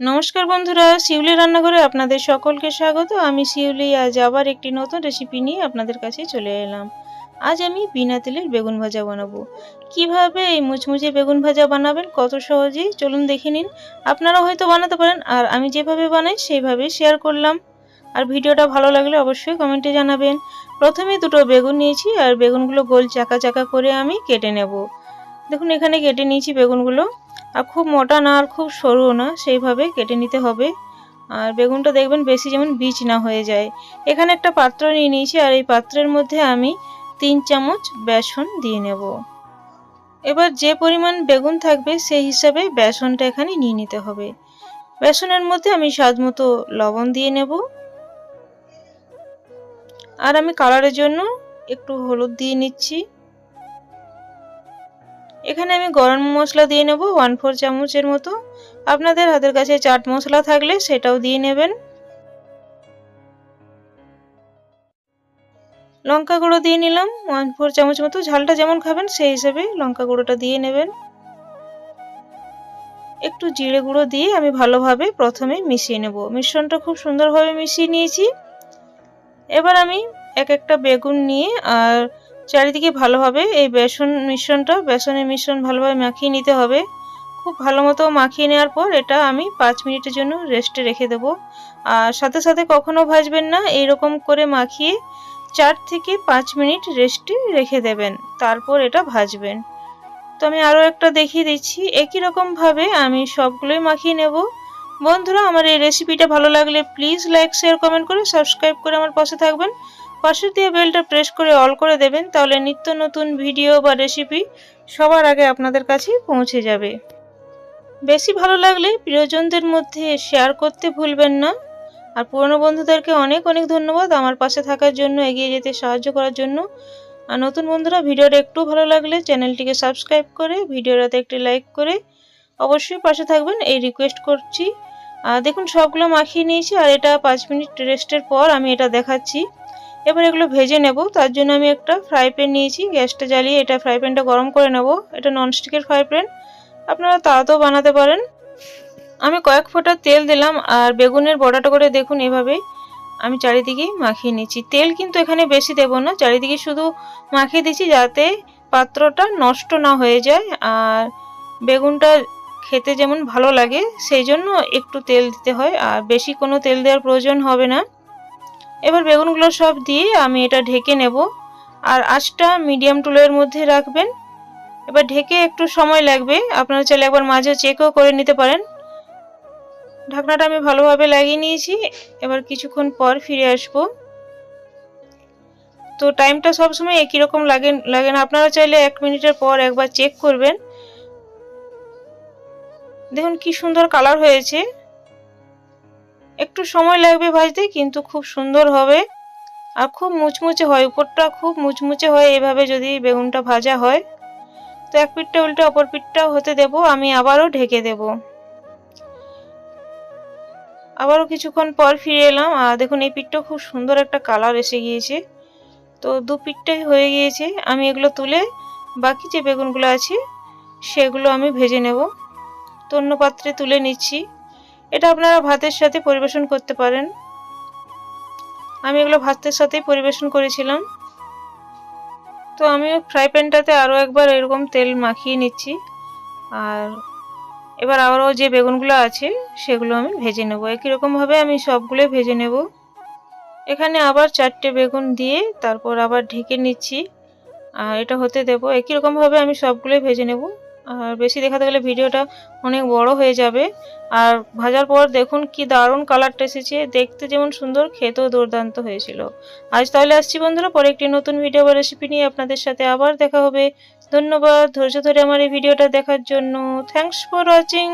নমস্কার বন্ধুরা, শিউলি রান্নাঘরে আপনাদের সকলকে স্বাগত। আমি শিউলি, আজ আবার একটি নতুন রেসিপি নিয়ে আপনাদের কাছে চলে এলাম। আজ আমি বিনা তেলের বেগুন ভাজা বানাবো। কীভাবে এই মুচমুচে বেগুন ভাজা বানাবেন, কত সহজেই, চলুন দেখে নিন। আপনারাও হয়তো বানাতে পারেন, আর আমি যেভাবে বানাই, সেইভাবে শেয়ার করলাম। আর ভিডিওটা ভালো লাগলে অবশ্যই কমেন্টে জানাবেন। প্রথমে দুটো বেগুন নিয়েছি, আর বেগুনগুলো গোল চাকা চাকা করে আমি কেটে নেব। দেখুন, এখানে কেটে নিয়েছি বেগুনগুলো। আর খুব মোটা না আর খুব সরুও না, সেইভাবে কেটে নিতে হবে। আর বেগুনটা দেখবেন বেশি যেমন বীজ না হয়ে যায়। এখানে একটা পাত্র নিয়ে নিয়েছি আর এই পাত্রের মধ্যে আমি তিন চামচ বেসন দিয়ে নেব। এবার যে পরিমাণ বেগুন থাকবে সেই হিসাবে বেসনটা এখানে নিয়ে নিতে হবে। বেসনের মধ্যে আমি স্বাদ মতো লবণ দিয়ে নেব। আর আমি কালারের জন্য একটু হলুদ দিয়ে নিচ্ছি। এখানে আমি গরম মশলা দিয়ে নেব ওয়ান ফোর চামচের মতো। আপনাদের হাতের কাছে চাট মশলা থাকলে সেটাও দিয়ে নেবেন। লঙ্কা গুঁড়ো দিয়ে নিলাম ওয়ান ফোর চামচ মতো। ঝালটা যেমন খাবেন, সেই হিসেবে লঙ্কা গুঁড়োটা দিয়ে নেবেন। একটু জিরে গুঁড়ো দিয়ে আমি ভালোভাবে প্রথমে মিশিয়ে নেব। মিশ্রণটা খুব সুন্দরভাবে মিশিয়ে নিয়েছি। এবার আমি এক একটা বেগুন নিয়ে আর চারিদিকে ভালোভাবে এই বেসন মিশ্রণটা, বেসনের মিশ্রণ ভালোভাবে মাখিয়ে নিতে হবে। খুব ভালো মতো মাখিয়ে নেওয়ার পর এটা আমি পাঁচ মিনিটের জন্য রেস্টে রেখে দেবো। আর সাথে সাথে কখনো ভাজবেন না, এইরকম করে মাখিয়ে চার থেকে পাঁচ মিনিট রেস্টে রেখে দেবেন, তারপর এটা ভাজবেন। তো আমি আরও একটা দেখিয়ে দিচ্ছি, একই রকমভাবে আমি সবগুলোই মাখিয়ে নেব। বন্ধুরা, আমার এই রেসিপিটা ভালো লাগলে প্লিজ লাইক শেয়ার কমেন্ট করে সাবস্ক্রাইব করে আমার পাশে থাকবেন। পাশে দিয়ে বেলটা প্রেস করে অল করে দেবেন, তাহলে নিত্য নতুন ভিডিও বা রেসিপি সবার আগে আপনাদের কাছে পৌঁছে যাবে। বেশি ভালো লাগলে প্রিয়জনদের মধ্যে শেয়ার করতে ভুলবেন না। আর পুরনো বন্ধুদেরকে অনেক অনেক ধন্যবাদ আমার পাশে থাকার জন্য, এগিয়ে যেতে সাহায্য করার জন্য। আর নতুন বন্ধুরা, ভিডিওটা একটু ভালো লাগলে চ্যানেলটিকে সাবস্ক্রাইব করে, ভিডিওটাতে একটি লাইক করে অবশ্যই পাশে থাকবেন, এই রিকোয়েস্ট করছি। আর দেখুন, সবগুলো মাখিয়ে নিয়েছি, আর এটা পাঁচ মিনিট রেস্টের পর আমি এটা দেখাচ্ছি। এবার এগুলো ভেজে নেব। তার জন্য আমি একটা ফ্রাই প্যান নিয়েছি। গ্যাসটা জ্বালিয়ে এটা ফ্রাই প্যানটা গরম করে নেব। এটা ননস্টিকের ফ্রাই প্যান আপনারা তাড়াতাড়ি বানাতে পারেন। আমি কয়েক ফোঁটা তেল দিলাম আর বেগুনের বড়াটা করে দেখুন এভাবে আমি চারিদিকে মাখিয়ে নিচ্ছি। তেল কিন্তু এখানে বেশি দেব না। চারিদিকে শুধু মাখিয়ে দিচ্ছি যাতে পাত্রটা নষ্ট না হয়ে যায়। আর বেগুনটা খেতে যেমন ভালো লাগে, সেই জন্য একটু তেল দিতে হয়। আর বেশি কোনো তেল দেওয়ার প্রয়োজন হবে না। এবার বেগুনগুলো সব দিয়ে আমি এটা ঢেকে নেব। আর আঁচটা মিডিয়াম টুলের মধ্যে রাখবেন। এবার ঢেকে একটু সময় লাগবে। আপনারা চাইলে একবার মাঝে চেকও করে নিতে পারেন। ঢাকনাটা আমি ভালোভাবে লাগিয়ে নিয়েছি। এবার কিছুক্ষণ পর ফিরে আসব। তো টাইমটা সবসময় একই রকম লাগে লাগে না। আপনারা চাইলে এক মিনিটের পর একবার চেক করবেন। দেখুন কি সুন্দর কালার হয়েছে। একটু সময় লাগবে ভাজতে কিন্তু খুব সুন্দর হবে। আর খুব মুচমুচে হয়, উপরটা খুব মুচমুচে হয়, এভাবে যদি বেগুনটা ভাজা হয়, তো এক পিঠটা উল্টে অপর পিঠটাও হতে দেব, আমি আবারও ঢেকে দেব। আবারও কিছুক্ষণ পর ফিরে এলাম, আর দেখুন, এই পিঠটা খুব সুন্দর একটা কালার এসে গিয়েছে। তো দু পিঠটাই হয়ে গিয়েছে, আমি এগুলো তুলে বাকি যে বেগুনগুলো আছে, সেগুলো আমি ভেজে নেব। তো অন্য পাত্রে তুলে নিচ্ছি। এটা আপনারা ভাতের সাথে পরিবেশন করতে পারেন। আমি এগুলো ভাতের সাথেই পরিবেশন করেছিলাম। তো আমি ফ্রাই প্যানটাতে আরও একবার এরকম তেল মাখিয়ে নিচ্ছি। আর এবার আরও যে বেগুনগুলো আছে, সেগুলো আমি ভেজে নেব। একই রকমভাবে আমি সবগুলোই ভেজে নেব। এখানে আবার চারটে বেগুন দিয়ে তারপর আবার ঢেকে নিচ্ছি। আর এটা হতে দেবো। একই রকমভাবে আমি সবগুলোই ভেজে নেব। আর বেশি দেখাতে গেলে ভিডিওটা অনেক বড় হয়ে যাবে। আর ভাজার পর দেখুন কি দারুণ কালারটা এসেছে। দেখতে যেমন সুন্দর, খেতেও দুর্দান্ত হয়েছিল। আজ তাহলে আসছি বন্ধুরা, পরে একটি নতুন ভিডিও বা রেসিপি নিয়ে আপনাদের সাথে আবার দেখা হবে। ধন্যবাদ, ধৈর্য ধরে আমার এই ভিডিওটা দেখার জন্য। Thanks for watching